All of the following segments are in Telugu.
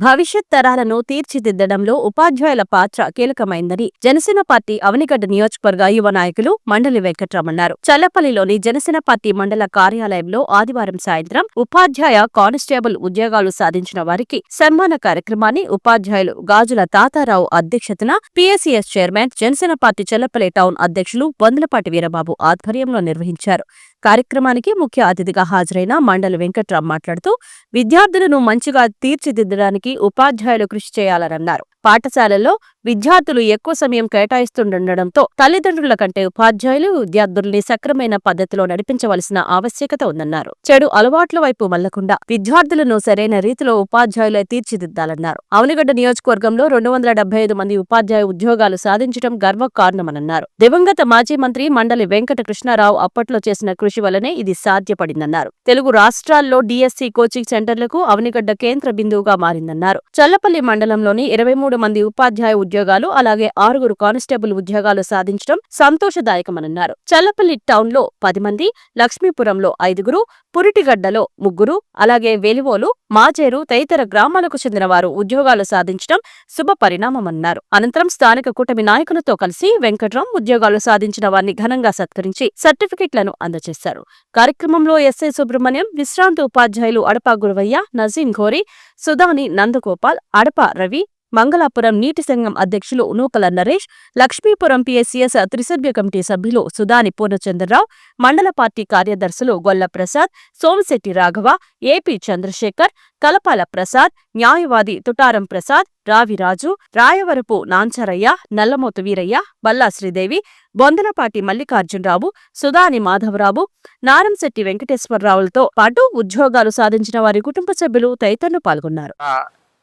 భవిష్యత్ తరాలను తీర్చిదిద్దడంలో ఉపాధ్యాయుల పాత్ర కీలకమైందని జనసేన పార్టీ అవనిగడ్డ నియోజకవర్గ యువ నాయకులు మండలి వెంకట్రామన్నారు. చల్లపల్లిలోని జనసేన పార్టీ మండల కార్యాలయంలో ఆదివారం సాయంత్రం ఉపాధ్యాయ కానిస్టేబుల్ ఉద్యోగాలు సాధించిన వారికి సన్మాన కార్యక్రమాన్ని ఉపాధ్యాయులు గాజుల తాతారావు అధ్యక్షతన PSCS chairman Janasena party Challapalli town అధ్యక్షులు వందలపాటి వీరబాబు ఆధ్వర్యంలో నిర్వహించారు. కార్యక్రమానికి ముఖ్య అతిథిగా హాజరైన మండలి వెంకట్రామ్ మాట్లాడుతూ విద్యార్థులను మంచిగా తీర్చిదిద్దడానికి ఉపాధ్యాయులు కృషి చేయాలన్నారు. పాఠశాలల్లో విద్యార్థులు ఎక్కువ సమయం కేటాయిస్తుండటంతో తల్లిదండ్రుల కంటే ఉపాధ్యాయులు విద్యార్థుల్ని సక్రమైన పద్ధతిలో నడిపించవలసిన ఆవశ్యకత ఉందన్నారు. చెడు అలవాట్ల వైపు మళ్ళకుండా విద్యార్థులను సరైన రీతిలో ఉపాధ్యాయులే తీర్చిదిద్దాలన్నారు. అవనిగడ్డ నియోజకవర్గంలో రెండు వందల డెబ్బై ఐదు మంది ఉపాధ్యాయ ఉద్యోగాలు సాధించడం గర్వకారణమన్నారు దివంగత మాజీ మంత్రి మండలి వెంకట కృష్ణారావు అప్పట్లో చేసిన కృషి వల్లనే ఇది సాధ్యపడిందన్నారు. తెలుగు రాష్ట్రాల్లో డిఎస్సి కోచింగ్ సెంటర్లకు అవనిగడ్డ కేంద్ర బిందువుగా మారిందన్నారు. చల్లపల్లి మండలంలోని ఇరవై మూడు మంది ఉపాధ్యాయ ఉద్యోగాలు అలాగే ఆరుగురు కానిస్టేబుల్ ఉద్యోగాలు సాధించడం సంతోషదాయకమన్నారు చల్లపల్లి టౌన్లో పది మంది లక్ష్మీపురంలో ఐదుగురు పురిటిగడ్డలో ముగ్గురు అలాగే వెలివోలు మాచేరు తదితర గ్రామాలకు చెందిన వారు ఉద్యోగాలు సాధించడం శుభ పరిణామమన్నారు అనంతరం స్థానిక కూటమి నాయకులతో కలిసి వెంకట్రాం ఉద్యోగాలు సాధించిన వారిని ఘనంగా సత్కరించి సర్టిఫికెట్లను అందజేశారు. కార్యక్రమంలో ఎస్ఐ సుబ్రహ్మణ్యం విశ్రాంతి ఉపాధ్యాయులు అడప గురవయ్య నజీం ఘోరి సుధాని నందగోపాల్ అడప రవి మంగళాపురం నీటి సంఘం అధ్యక్షులు నూకల నరేష్ లక్ష్మీపురం పిఎస్సిఎస్ త్రిసభ్య కమిటీ సభ్యులు సుధాని పూర్ణచంద్రరావు మండల పార్టీ కార్యదర్శులు గొల్ల ప్రసాద్ సోమశెట్టి రాఘవ ఏపీ చంద్రశేఖర్ కలపాల ప్రసాద్ న్యాయవాది తుటారం ప్రసాద్ రావిరాజు రాయవరపు నాంచరయ్య నల్లమోతు వీరయ్య బల్లా శ్రీదేవి బొందలపాటి మల్లికార్జునరావు సుధాని మాధవరావు నారంశెట్టి వెంకటేశ్వరరావులతో పాటు ఉద్యోగాలు సాధించిన వారి కుటుంబ సభ్యులు తదితరులు పాల్గొన్నారు.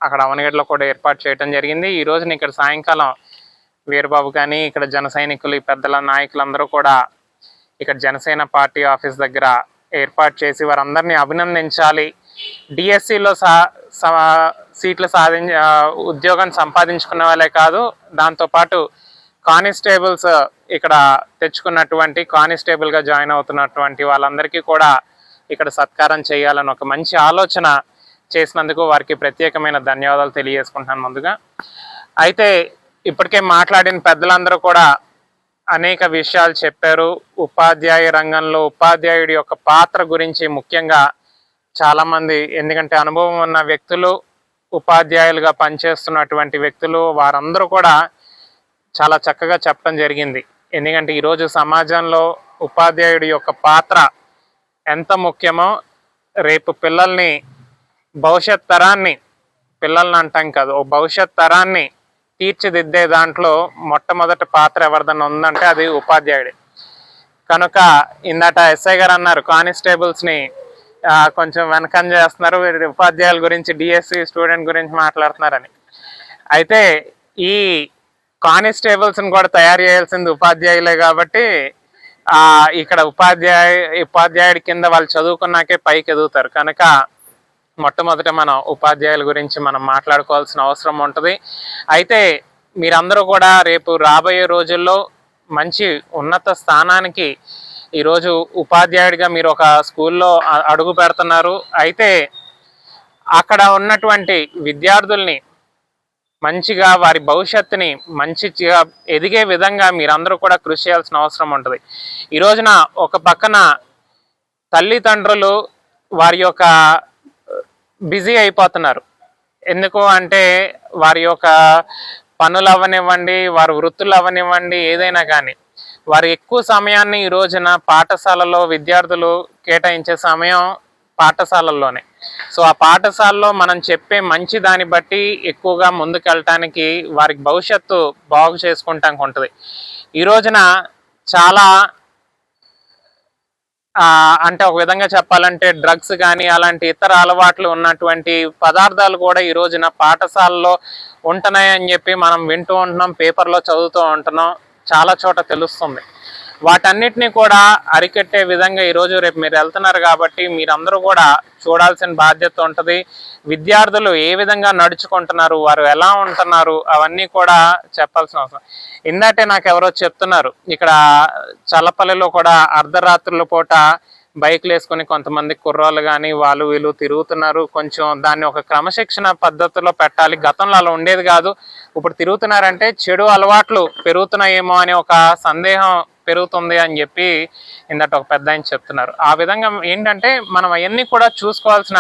అక్కడ అవనగడ్డలో కూడా ఏర్పాటు చేయడం జరిగింది. ఈ రోజున ఇక్కడ సాయంకాలం వీరబాబు కానీ ఇక్కడ జన సైనికులు ఈ పెద్దల నాయకులందరూ కూడా ఇక్కడ జనసేన పార్టీ ఆఫీస్ దగ్గర ఏర్పాటు చేసి వారందరినీ అభినందించాలి. డిఎస్సిలో సా సీట్లు సాధించ ఉద్యోగం సంపాదించుకున్న వాళ్ళే కాదు దాంతోపాటు కానిస్టేబుల్స్ ఇక్కడ తెచ్చుకున్నటువంటి కానిస్టేబుల్గా జాయిన్ అవుతున్నటువంటి వాళ్ళందరికీ కూడా ఇక్కడ సత్కారం చేయాలని ఒక మంచి ఆలోచన చేసినందుకు వారికి ప్రత్యేకమైన ధన్యవాదాలు తెలియజేసుకుంటున్నాను ముందుగా. అయితే ఇప్పటికే మాట్లాడిన పెద్దలందరూ కూడా అనేక విషయాలు చెప్పారు. ఉపాధ్యాయ రంగంలో ఉపాధ్యాయుడి యొక్క పాత్ర గురించి ముఖ్యంగా చాలామంది ఎందుకంటే అనుభవం ఉన్న వ్యక్తులు ఉపాధ్యాయులుగా పనిచేస్తున్నటువంటి వ్యక్తులు వారందరూ కూడా చాలా చక్కగా చెప్పడం జరిగింది. ఎందుకంటే ఈరోజు సమాజంలో ఉపాధ్యాయుడి యొక్క పాత్ర ఎంత ముఖ్యమో రేపు పిల్లల్ని భవిష్యత్ తరాన్ని పిల్లల్ని అంటాం కాదు ఓ భవిష్యత్ తరాన్ని తీర్చిదిద్దే దాంట్లో మొట్టమొదటి పాత్ర ఎవరిదన్నా ఉందంటే అది ఉపాధ్యాయుడే. కనుక ఇందట ఎస్ఐ గారు అన్నారు కానిస్టేబుల్స్ని కొంచెం వెనకం చేస్తున్నారు వీరి ఉపాధ్యాయుల గురించి డిఎస్సి స్టూడెంట్ గురించి మాట్లాడుతున్నారని. అయితే ఈ కానిస్టేబుల్స్ని కూడా తయారు చేయాల్సింది ఉపాధ్యాయులే కాబట్టి ఇక్కడ ఉపాధ్యాయ ఉపాధ్యాయుడి కింద వాళ్ళు చదువుకున్నాకే పైకి ఎదుగుతారు కనుక మొట్టమొదట మనం ఉపాధ్యాయుల గురించి మనం మాట్లాడుకోవాల్సిన అవసరం ఉంటుంది. అయితే మీరందరూ కూడా రేపు రాబోయే రోజుల్లో మంచి ఉన్నత స్థానానికి ఈరోజు ఉపాధ్యాయుడిగా మీరు ఒక స్కూల్లో అడుగు పెడుతున్నారు. అయితే అక్కడ ఉన్నటువంటి విద్యార్థుల్ని మంచిగా వారి భవిష్యత్తుని మంచిగా ఎదిగే విధంగా మీరందరూ కూడా కృషి చేయాల్సిన అవసరం ఉంటుంది. ఈ రోజున ఒక పక్కన తల్లిదండ్రులు వారి యొక్క బిజీ అయిపోతున్నారు. ఎందుకు అంటే వారి యొక్క పనులు అవ్వనివ్వండి వారి వృత్తులు అవ్వనివ్వండి ఏదైనా కానీ. వారు ఎక్కువ సమయాన్ని ఈ రోజున పాఠశాలలో విద్యార్థులు కేటాయించే సమయం పాఠశాలల్లోనే. సో ఆ పాఠశాలలో మనం చెప్పే మంచి దాన్ని బట్టి ఎక్కువగా ముందుకెళ్ళటానికి వారికి భవిష్యత్తు బాగు చేసుకుంటానికి ఉంటుంది. ఈ రోజున చాలా అంటే ఒక విధంగా చెప్పాలంటే డ్రగ్స్ కానీ అలాంటి ఇతర అలవాట్లు ఉన్నటువంటి పదార్థాలు కూడా ఈ రోజున పాఠశాలలో ఉంటున్నాయని చెప్పి మనం వింటూ ఉంటున్నాం పేపర్లో చదువుతూ ఉంటున్నాం. చాలా చోట తెలుస్తుంది. వాటన్నిటిని కూడా అరికట్టే విధంగా ఈరోజు రేపు మీరు వెళ్తున్నారు కాబట్టి మీరందరూ కూడా చూడాల్సిన బాధ్యత ఉంటుంది. విద్యార్థులు ఏ విధంగా నడుచుకుంటున్నారు వారు ఎలా ఉంటున్నారు అవన్నీ కూడా చెప్పాల్సిన అవసరం. ఇందాటే నాకు ఎవరో చెప్తున్నారు ఇక్కడ చల్లపల్లిలో కూడా అర్ధరాత్రుల పూట బైక్లు వేసుకొని కొంతమంది కుర్రాళ్ళు కానీ వాళ్ళు వీళ్ళు తిరుగుతున్నారు. కొంచెం దాన్ని ఒక క్రమశిక్షణ పద్ధతిలో పెట్టాలి. గతంలో అలా ఉండేది కాదు. ఇప్పుడు తిరుగుతున్నారంటే చెడు అలవాట్లు పెరుగుతున్నాయేమో అనే ఒక సందేహం పెరుగుతుంది అని చెప్పి ఇందట ఒక పెద్ద ఆయన చెప్తున్నారు. ఆ విధంగా ఏంటంటే మనం అవన్నీ కూడా చూసుకోవాల్సిన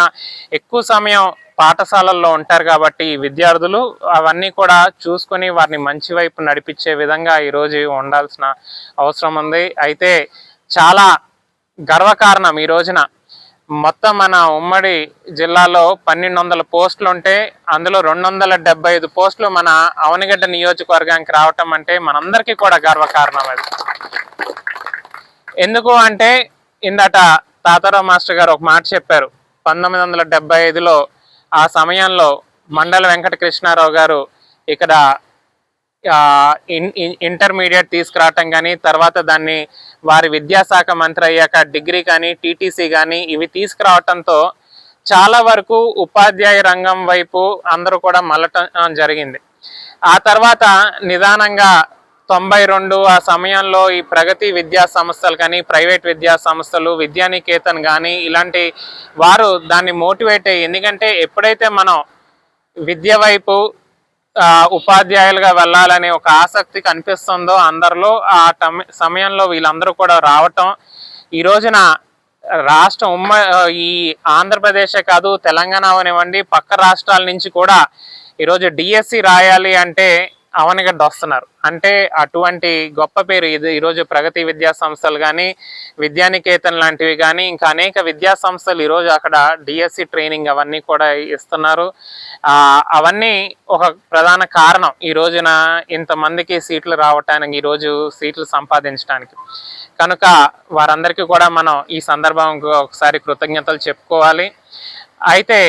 ఎక్కువ సమయం పాఠశాలల్లో ఉంటారు కాబట్టి ఈ విద్యార్థులు అవన్నీ కూడా చూసుకొని వారిని మంచి వైపు నడిపించే విధంగా ఈరోజు ఉండాల్సిన అవసరం ఉంది. అయితే చాలా గర్వకారణం ఈ రోజున మొత్తం మన ఉమ్మడి జిల్లాలో పన్నెండు వందల పోస్టులు ఉంటే అందులో రెండు వందల డెబ్బై ఐదు పోస్టులు మన అవనిగడ్డ నియోజకవర్గానికి రావటం అంటే మనందరికీ కూడా గర్వకారణం అది. ఎందుకు అంటే ఇందట తాతారావు మాస్టర్ గారు ఒక మాట చెప్పారు. పంతొమ్మిది వందల డెబ్బై ఐదులో ఆ సమయంలో మండల వెంకట కృష్ణారావు గారు ఇక్కడ ఇన్- ఇంటర్మీడియట్ తీసుకురావటం కానీ తర్వాత దాన్ని వారి విద్యాశాఖ మంత్రి అయ్యాక డిగ్రీ కానీ టీటీసీ కానీ ఇవి తీసుకురావటంతో చాలా వరకు ఉపాధ్యాయ రంగం వైపు అందరూ కూడా మళ్ళటం జరిగింది. ఆ తర్వాత నిదానంగా తొంభై రెండు ఆ సమయంలో ఈ ప్రగతి విద్యా సంస్థలు కానీ ప్రైవేట్ విద్యా సంస్థలు విద్యానికేతన్ కానీ ఇలాంటి వారు దాన్ని మోటివేట్ అయ్యి ఎందుకంటే ఎప్పుడైతే మనం విద్య వైపు ఉపాధ్యాయులుగా వెళ్ళాలనే ఒక ఆసక్తి కనిపిస్తుందో అందరిలో ఆ సమయంలో వీళ్ళందరూ కూడా రావటం. ఈ రోజున రాష్ట్రం ఉమ్మ ఈ ఆంధ్రప్రదేశే కాదు తెలంగాణ అవనివ్వండి పక్క రాష్ట్రాల నుంచి కూడా ఈరోజు డిఎస్సి రాయాలి అంటే అవనగడ్డ వస్తున్నారు. అంటే అటువంటి గొప్ప పేరు ఇది. ఈరోజు ప్రగతి విద్యా సంస్థలు కానీ విద్యానికేతన్ లాంటివి కానీ ఇంకా అనేక విద్యా సంస్థలు ఈరోజు అక్కడ డిఎస్సి ట్రైనింగ్ అవన్నీ కూడా ఇస్తున్నారు. అవన్నీ ఒక ప్రధాన కారణం ఈ రోజున ఇంతమందికి సీట్లు రావటానికి ఈరోజు సీట్లు సంపాదించడానికి కనుక వారందరికీ కూడా మనం ఈ సందర్భం ఒకసారి కృతజ్ఞతలు చెప్పుకోవాలి. అయితే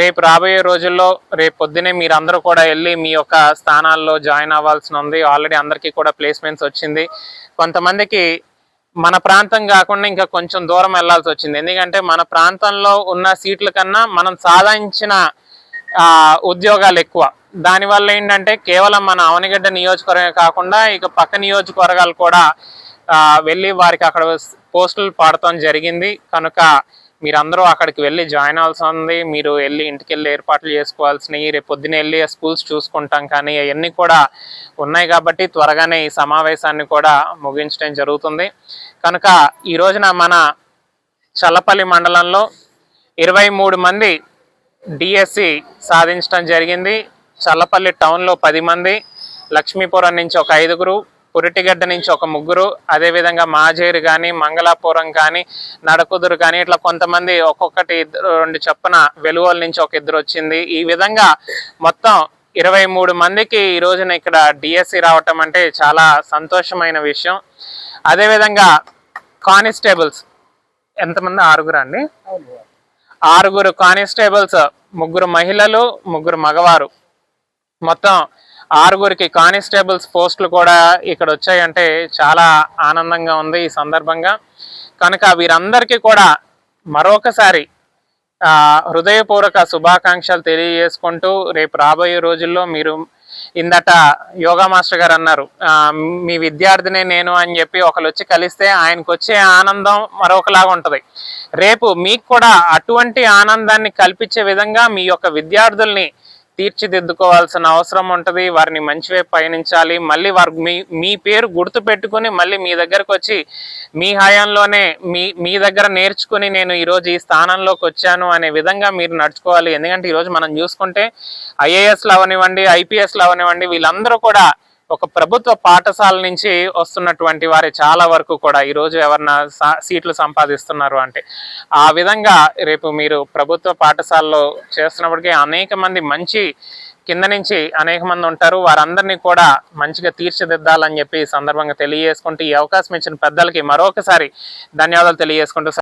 రేపు రాబోయే రోజుల్లో రేపు పొద్దునే మీరందరూ కూడా వెళ్ళి మీ యొక్క స్థానాల్లో జాయిన్ అవ్వాల్సి ఉంది. ఆల్రెడీ అందరికీ కూడా ప్లేస్మెంట్స్ వచ్చింది. కొంతమందికి మన ప్రాంతం కాకుండా ఇంకా కొంచెం దూరం వెళ్ళాల్సి వచ్చింది. ఎందుకంటే మన ప్రాంతంలో ఉన్న సీట్ల కన్నా మనం సాధించిన ఉద్యోగాలు ఎక్కువ. దానివల్ల ఏంటంటే కేవలం మన అవనిగడ్డ నియోజకవర్గమే కాకుండా ఇక పక్క నియోజకవర్గాలు కూడా వెళ్ళి వారికి అక్కడ పోస్టులు పాడటం జరిగింది. కనుక మీరందరూ అక్కడికి వెళ్ళి జాయిన్ అవ్వాల్సి ఉంది. మీరు వెళ్ళి ఇంటికి వెళ్ళి ఏర్పాట్లు చేసుకోవాల్సినవి. రేపు పొద్దున వెళ్ళి స్కూల్స్ చూసుకుంటాం కానీ అవన్నీ కూడా ఉన్నాయి కాబట్టి త్వరగానే ఈ సమావేశాన్ని కూడా ముగించడం జరుగుతుంది. కనుక ఈ రోజున మన చల్లపల్లి మండలంలో ఇరవై మూడు మంది డిఎస్సి సాధించడం జరిగింది. చల్లపల్లి టౌన్లో పది మంది. లక్ష్మీపురం నుంచి ఒక ఐదుగురు. పురిటిగడ్డ నుంచి ఒక ముగ్గురు అదేవిధంగా మాజేరు కానీ మంగళాపురం కానీ నడకుదురు కానీ ఇట్లా కొంతమంది ఒక్కొక్కటి ఇద్దరు రెండు చొప్పున వెలువల నుంచి ఒక ఇద్దరు వచ్చింది. ఈ విధంగా మొత్తం ఇరవై మూడు మందికి ఈ రోజున ఇక్కడ డిఎస్సి రావటం అంటే చాలా సంతోషమైన విషయం. అదేవిధంగా కానిస్టేబుల్స్ ఎంతమంది? ఆరుగురు అండి? ఆరుగురు కానిస్టేబుల్స్ ముగ్గురు మహిళలు ముగ్గురు మగవారు. మొత్తం ఆరుగురికి కానిస్టేబుల్స్ పోస్టులు కూడా ఇక్కడ వచ్చాయంటే చాలా ఆనందంగా ఉంది ఈ సందర్భంగా. కనుక వీరందరికీ కూడా మరొకసారి హృదయపూర్వక శుభాకాంక్షలు తెలియజేసుకుంటూ రేపు రాబోయే రోజుల్లో మీరు ఇందట యోగా మాస్టర్ గారు అన్నారు. మీ విద్యార్థినే నేను అని చెప్పి ఒకరు వచ్చి కలిస్తే ఆయనకు వచ్చే ఆనందం మరొకలాగా ఉంటుంది. రేపు మీకు కూడా అటువంటి ఆనందాన్ని కల్పించే విధంగా మీ యొక్క విద్యార్థుల్ని తీర్చిదిద్దుకోవాల్సిన అవసరం ఉంటుంది. వారిని మంచివే పయనించాలి. మళ్ళీ వారు మీ మీ పేరు గుర్తు పెట్టుకుని మళ్ళీ మీ దగ్గరకు వచ్చి మీ హయాంలోనే మీ మీ దగ్గర నేర్చుకుని నేను ఈరోజు ఈ స్థానంలోకి వచ్చాను అనే విధంగా మీరు నడుచుకోవాలి. ఎందుకంటే ఈరోజు మనం చూసుకుంటే ఐఏఎస్లు అవనివ్వండి ఐపీఎస్లు అవనివ్వండి వీళ్ళందరూ కూడా ఒక ప్రభుత్వ పాఠశాల నుంచి వస్తున్నటువంటి వారి చాలా వరకు కూడా ఈరోజు ఎవరన్నా సా- సీట్లు సంపాదిస్తున్నారు అంటే ఆ విధంగా రేపు మీరు ప్రభుత్వ పాఠశాలలో చేస్తున్నప్పటికీ అనేక మంది మంచి కింద నుంచి అనేక మంది ఉంటారు. వారందరినీ కూడా మంచిగా తీర్చిదిద్దాలని చెప్పి సందర్భంగా తెలియజేసుకుంటూ ఈ అవకాశం ఇచ్చిన పెద్దలకి మరొకసారి ధన్యవాదాలు తెలియజేసుకుంటూ